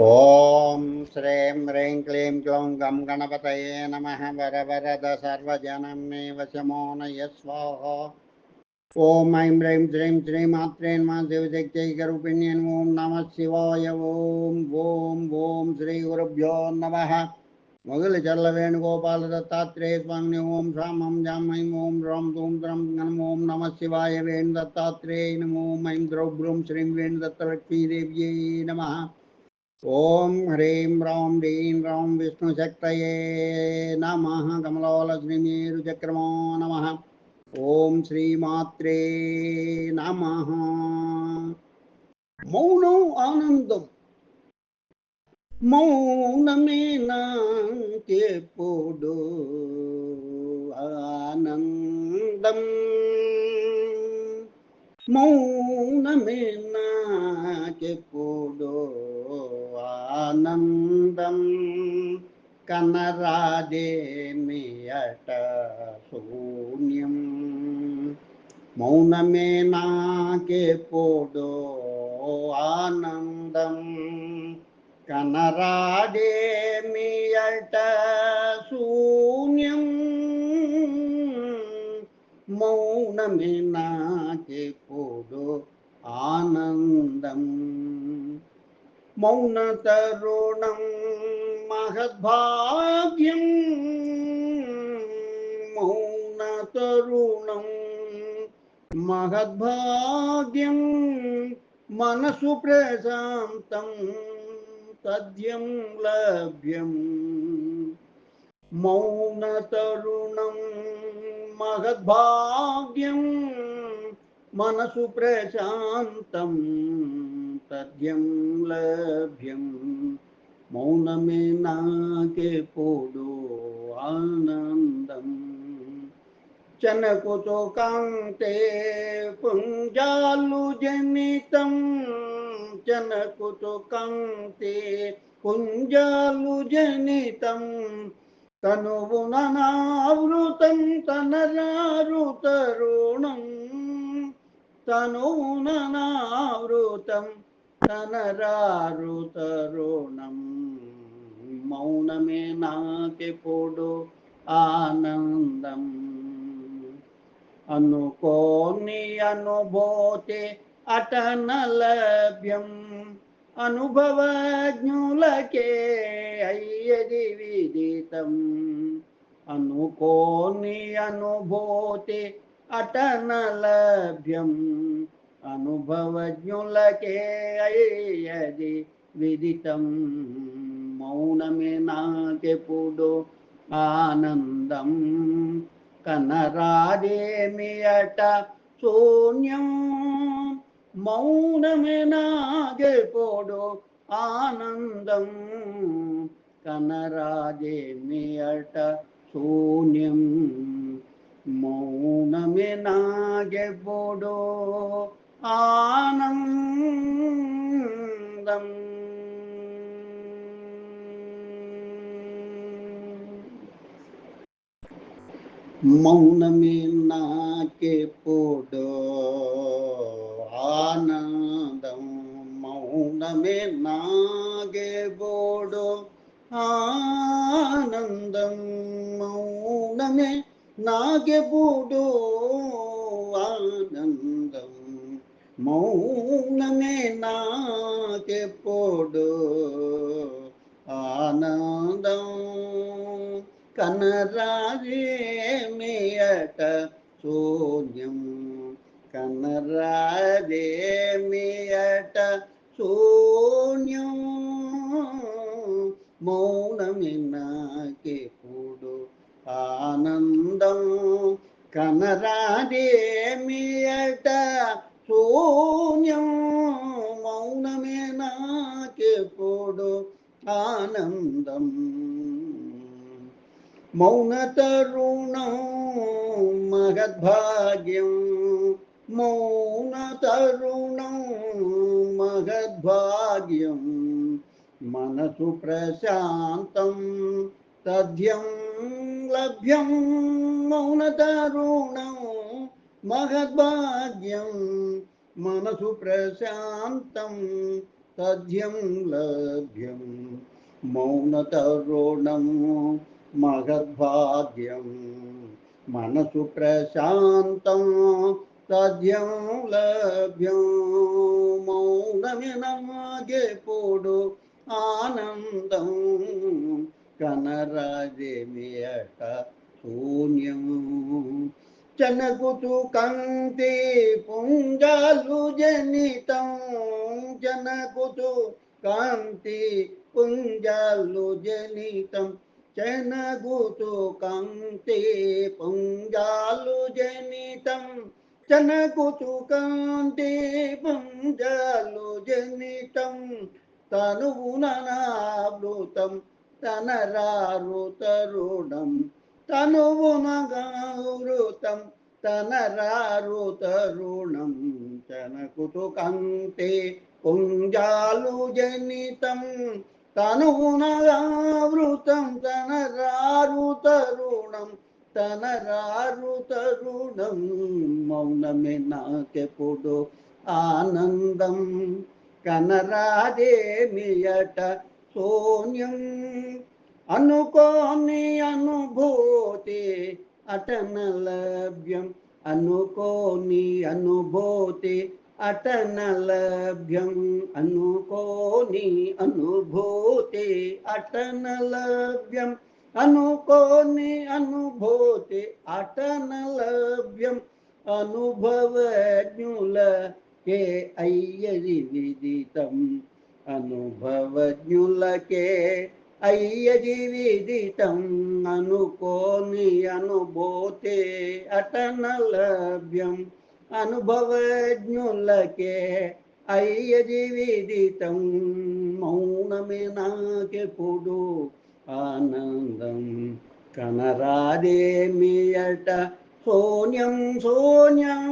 ॐ श्रीं ह्रीं क्लीं क्लौं गं गणपतये नमः वरवरद सर्वजनमे वशमो नय ॐ ऐं ह्रीं श्रीं श्रीमात्रे नमः ओं ॐ नमः शिवाय, ॐ ॐ ॐ श्रीगुरुभ्यो नमः। मुगलचल्लवेणुगोपालदत्तात्रेय स्वामिने ॐ श्रां जां ऐं ॐ रौं धूं द्रं गणम् ॐ नमः शिवाय वेणुदत्तात्रेय नमो ऐं द्रौभ्रूं श्रीं वेणुदत्तलक्ष्मीदेव्यै नमः। ఓం హ్రీం రాం హ్రీం రాం విష్ణుశక్తయే నమ కమలాలక్ష్మీరు చక్రమో నమ. ఓం శ్రీమాత్రే నమ. మౌనం ఆనందం. మౌనమే నాకెప్పుడు ఆనందం. మౌనమే నాకెప్పుడు ఆనందం కనరాదేమి అట శూన్యం. మౌనమే నాకే పోడో ఆనందం కనరాడేమియట శూన్యం. మౌనమే నాకే పో మౌన తరుణం మహద్భాగ్యం మౌన తరుణం మహద్భాగ్యం మనసు ప్రశాంతం తద్యం లభ్యం మౌనతరుణం మహద్భాగ్యం మనసు లభ్యం. మౌనమే నాకెప్పుడు ఆనందం. చనకుతో కాంతే పుంజాలు జనితం. చనకుతో కాంతే పుంజాలు జనితం. తనువునావృతం తనరారు తరుణం తనువునావృతం తనరారు తరుణం మౌనమే నాకెప్పుడు ఆనందం. అనుకోని అనుభూతి అటనలభ్యం. అనుభవజ్ఞులకే అయ్యది విదితం. అనుకోని అనుభూతి అటనలభ్యం. అనుభవజ్ఞులకే అయ్యది విదితం. మౌనమే నాకెప్పుడు ఆనందం. కనరాదేమి అట శూన్యం? మౌనమే నాగెపోడు ఆనందం? కనరాజేమి అట శూన్యం? మౌనమే నాగెపోడు ఆనందం. మౌనమే నాకెప్పుడు ఆనందం. మౌనమే నాగెపోడు ఆనందం. మౌనమే నాగెపోడు ఆనందం. మౌనమే నాకెప్పుడు ఆనందం. కనరాజేమియట శూన్యం. కనరాజేమియట శూన్యం. మౌనమి నాకెప్పుడు ఆనందం. కనరాజేమియట శూన్యం మౌనమే నాకెప్పుడు ఆనందం? మౌన తరుణం మహద్భాగ్యం. మౌన తరుణం మహద్భాగ్యం. మనసు ప్రశాంతం తథ్యం లభ్యం. మౌన తరుణం మహద్భాగ్యం. మనసు ప్రశాంతం తథ్యం లభ్యం. మౌనతరుణం మహద్భాగ్యం. మనసు ప్రశాంతం తథ్యం లభ్యం. మౌనమినమాగెప్పుడు ఆనందం. కనరాజేమియట శూన్యం జనకుతు కంతి పుంజాలు జనితం. జనకుతు కాంతి పుంజాలు జనితం. జనగుతు కాంతి పుంజాలు జనితం. జనకుతు కాంతి పుంజాలు జనితం. తనువుననావృతం తనరారు తరుణం. తనువునగావృతం తన రారుతరుణం తన కంతే పుంజాలు జనితం తనువునగావృతం తన రారుతరుణం తన రారుతరుణం మౌనమే నాకెప్పుడు ఆనందం కనరాదేమియట శూన్యం అనుకోని అనుభూతి అటన లభ్యం అనుకోని అనుభూతి అటన లభ్యం అనుకోని అనుభూతి అటన లభ్యం అనుకోని అనుభూతి అటన లభ్యం అనుభవజ్ఞులకే అయ్యది విదితం అనుభవజ్ఞులకే అయ్య జీవితం అనుకోని అనుభూతే అటన లభ్యం అనుభవజ్ఞులకే అయ్య జీవితం మౌనమే నాకెప్పుడు ఆనందం. కనరాదేమియట శూన్యం శూన్యం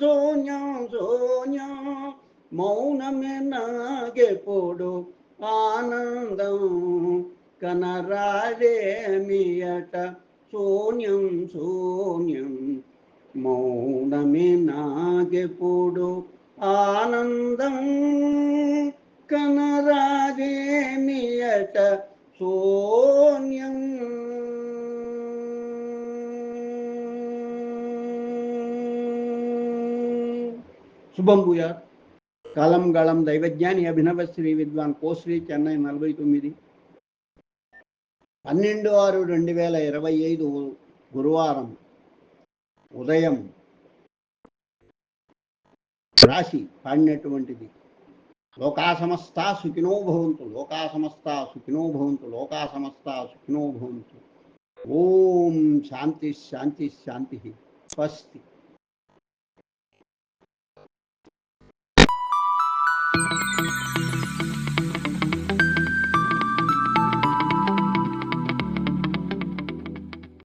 శూన్యం శూన్యం మౌనమే నాకెప్పుడు ఆనందం. కనరాడేమియట శూన్యం శూన్యం. మౌనమే నాకెప్పుడు ఆనందం. కనరాదేమియట శూన్యం. శుభం భూయాత్. కాలం గళం దైవజ్ఞాని అభినవ శ్రీ విద్వాన్ కోశ్రీ చెన్నై నలభై తొమ్మిది. పన్నెండు ఆరు రెండు వేల ఇరవై ఐదు గురువారం ఉదయం రాశి పాడినటువంటిది. లోకా సమస్త సుఖినో భవంతు లోకా సమస్త సుఖినో భవంతు లోకా సమస్త సుఖినో భవంతు. ఓం శాంతి శాంతి శాంతి. స్వస్తి.